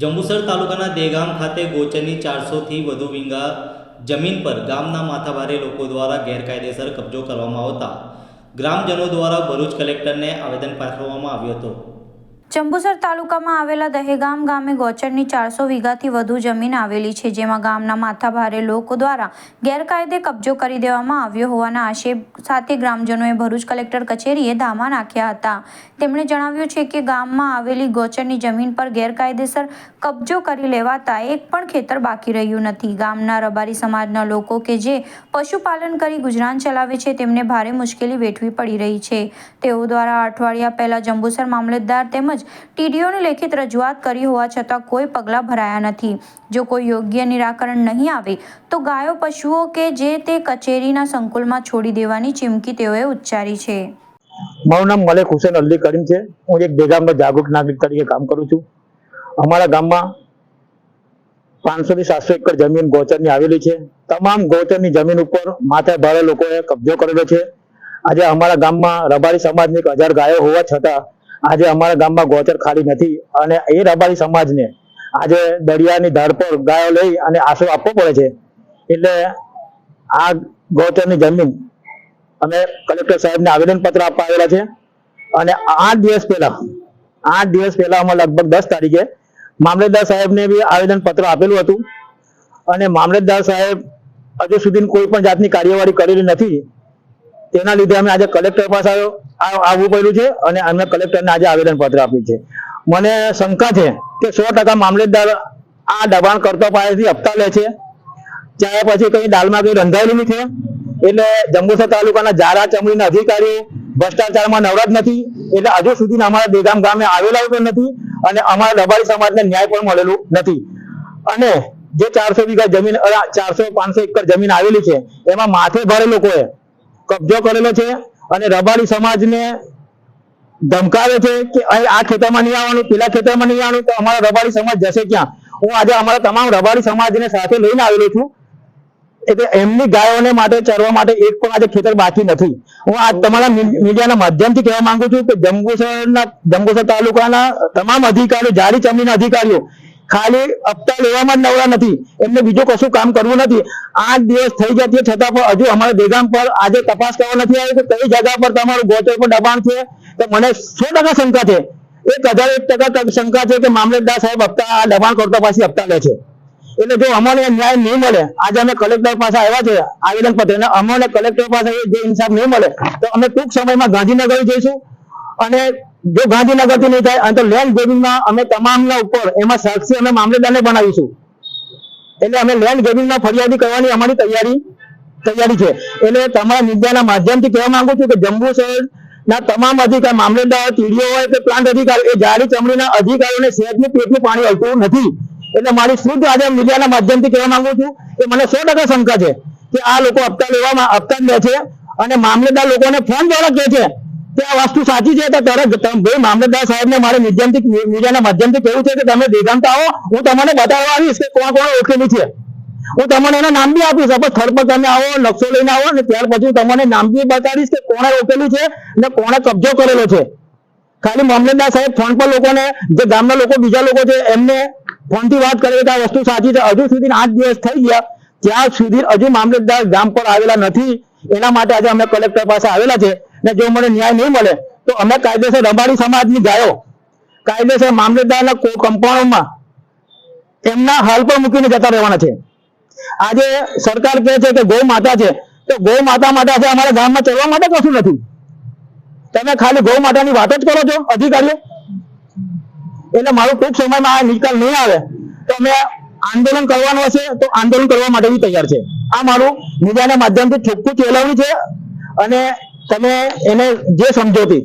જંબુસર તાલુકાના દેગામ ખાતે ગોચરની ચારસોથી વધુ વીંગા જમીન પર ગામના માથાભારે લોકો દ્વારા ગેરકાયદેસર કબજો કરવામાં આવતા. ગ્રામજનો દ્વારા ભરૂચ કલેક્ટરને આવેદન પાઠવવામાં આવ્યું હતું. જંબુસર તાલુકામાં આવેલા દહેગામ ગામે ગોચરની ચારસો વીઘાથી વધુ જમીન આવેલી છે, જેમાં ગામના માથાભારે લોકો દ્વારા ગેરકાયદે કબજો કરી દેવામાં આવ્યો હોવાના આક્ષેપ સાથે ગ્રામજનોએ ભરૂચ કલેક્ટર કચેરીએ ધામા નાખ્યા હતા. તેમણે જણાવ્યું છે કે ગામમાં આવેલી ગોચરની જમીન પર ગેરકાયદેસર કબજો કરી લેવાતા એક પણ ખેતર બાકી રહ્યું નથી. ગામના રબારી સમાજના લોકો કે જે પશુપાલન કરી ગુજરાન ચલાવે છે, તેમને ભારે મુશ્કેલી વેઠવી પડી રહી છે. તેઓ દ્વારા અઠવાડિયા પહેલા જંબુસર મામલતદાર તેમજ ટીડીઓને લેખિત રજૂઆત કરી હોવા છતાં કોઈ પગલાં ભરાયા નથી. જો કોઈ યોગ્ય નિરાકરણ નહીં આવે, તો ગાયો, પશુઓ કે જે તે કચેરીના સંકુલમાં છોડી દેવાની ચીમકી તેઓએ ઉચ્ચારી છે. મારું નામ મલેક હુસેન અલ્લી કરીમ છે. હું એક બેગામમાં જાગૃત નાગરિક તરીકે કામ કરું છું. અમારા ગામમાં પાંચસો થી સાતસો એકર જમીન ગૌચરની આવેલી છે. તમામ ગૌચરની જમીન ઉપર માથે ભારે લોકોએ કબજો કરેલો છે. આજે અમારા ગામમાં રબારી સમાજની એક હજાર ગાયો હોવા છતાં આજે અમારા ગામમાં ગોચર ખાલી નથી અને એ રબારી સમાજને આજે દરિયાની ધાર પર ગાયો લઈ અને આશરો આપવો પડે છે. એટલે આ ગૌચરની જમીન અમે કલેક્ટર સાહેબને આવેદન પત્ર આપવા આવેલા છે. અને આઠ દિવસ પહેલા, આઠ દિવસ પહેલા અમે લગભગ દસ તારીખે મામલતદાર સાહેબને બી આવેદન પત્ર આપેલું હતું. અને મામલતદાર સાહેબ હજુ સુધી કોઈ પણ જાતની કાર્યવાહી કરેલી નથી. તેના લીધે અમે આજે કલેક્ટર પાસે આવ્યો. આવવું પડ્યું છે અને અમે કલેક્ટરને આજે આવેદન પત્ર આપ્યું છે. મને શંકા છે કે સો ટકા મામલતદાર આ દબાણ કરતો પાસેથી હપ્તા લે છે. ચાહે પછી કઈ દાલમાં કઈ રંધાયેલું છે એટલે જંબુસર તાલુકાના જારા ચમડીના અધિકારી ભ્રષ્ટાચારમાં નવરાત નથી. એટલે હજુ સુધી અમારા દેગામ ગામે આવેલા પણ નથી અને અમારા દબાઈ સમાજને ન્યાય પણ મળેલું નથી. અને જે ચારસો વીઘા જમીન ચારસો પાંચસો એકર જમીન આવેલી છે, એમાં માથે ભરે લોકોએ કબજો કરેલો છે અને રબારી સમાજને ધમકાવે છે કે આ ખેતરમાં નહીં આવવાનું, પેલા ખેતરમાં નહીં આવવાનું, તો અમારા રબારી સમાજ જશે ક્યાં? હું આજે અમારા તમામ રબારી સમાજને સાથે લઈને આવેલો છું. એટલે એમની ગાયોને માટે, ચરવા માટે એક પણ આજે ખેતર બાકી નથી. હું આ તમારા મીડિયાના માધ્યમથી કહેવા માંગુ છું કે જંબુસરના, જંબુસર તાલુકાના તમામ અધિકારીઓ જાડી ચમડીના અધિકારીઓ ખાલી હપ્તા લેવામાં જ નવરા નથી. એમને બીજું કશું કામ કરવું નથી. આઠ દિવસ થઈ ગયા તે છતાં પણ હજુ અમારા દેગામ પર આજે તપાસ કરવા નથી આવી કે કઈ જગ્યા પર તમારું ગોચર પર દબાણ છે, તો મને સો ટકા શંકા છે. એક હજાર એક ટકા શંકા છે કે મામલતદાર સાહેબ હપ્તા, આ દબાણ કરતા પાછી હપ્તા લે છે. એટલે જો અમને ન્યાય નહીં મળે, આજે અમે કલેક્ટર પાસે આવ્યા છે આવેદન પત્ર અમને કલેક્ટર પાસે જે ઇન્સાફ નહીં મળે, તો અમે ટૂંક સમયમાં ગાંધીનગર જઈશું. અને જો ગાંધીનગરથી નહીં થાય, અને તો લેન્ડ ગ્રેબિંગમાં અમે તમામના ઉપર એમાં સાક્ષી અમે મામલતદારને બનાવીશું. એટલે અમે લેન્ડ ગ્રેબિંગમાં ફરિયાદી કરવાની અમારી તૈયારી તૈયારી છે. એટલે તમારા મીડિયાના માધ્યમથી કહેવા માંગુ છું કે જંબુ શહેરના તમામ અધિકાર, મામલતદાર ટીડીઓ હોય કે પ્લાન્ટ અધિકાર, એ જાડી ચમડીના અધિકારીઓને શહેરનું પેટનું પાણી હલતું નથી. એટલે મારી શુદ્ધ આજે મીડિયાના માધ્યમથી કહેવા માંગુ છું કે મને સો ટકા શંકા છે કે આ લોકો હપ્તા લેવામાં, હપ્તા લે છે અને મામલેદાર લોકોને ફોન દ્વારા કહે છે કે આ વસ્તુ સાચી છે? તો તરત ભાઈ મામલતદાર સાહેબને મારે માધ્યમથી મીડિયાના માધ્યમથી કહેવું છે કે તમે દેગામ આવો, હું તમને બતાવવા આવીશ કે કોણ કોણ ઓળખેલી છે. હું તમને એના નામ બી આપીશ સપોઝ થર્ડ પર તમે આવો, નકશો લઈને આવો ને ત્યાર પછી તમને નામ બી બતાવીશ કે કોણે રોકેલું છે ને કોણે કબજો કરેલો છે. ખાલી મામલતદાર સાહેબ ફોન પર લોકોને, જે ગામના લોકો, બીજા લોકો છે, એમને ફોનથી વાત કરે કે આ વસ્તુ સાચી છે. હજુ સુધી આઠ દિવસ થઈ ગયા, ત્યાં સુધી હજુ મામલતદાર ગામ પર આવેલા નથી. એના માટે આજે અમે કલેક્ટર પાસે આવેલા છે. ને જો મને ન્યાય નહીં મળે, તો અમે કાયદેસર રબારી સમાજની ગાયો. કાયદેસર મામલતદારના કંપાઉન્ડમાં એમના હાલ પર મૂકીને જતા રહેવાના છે. આજે સરકાર કહે છે કે ગૌ માતા છે. તો ગૌ માતા માટે છે અમારા ગામમાં ચડવા માટે કશું નથી. તમે ખાલી ગૌ માતાની વાત જ કરો છો, અધિકારીઓ. એટલે મારો ટૂંક સમયમાં આ નિકાલ નહીં આવે. તો અમે આંદોલન કરવાનું હશે, તો આંદોલન કરવા માટે બી તૈયાર છે. આ મારું મીડિયાના માધ્યમથી ચોખ્ખું ચેલવણી છે. અને તમે એને જે સમજોતી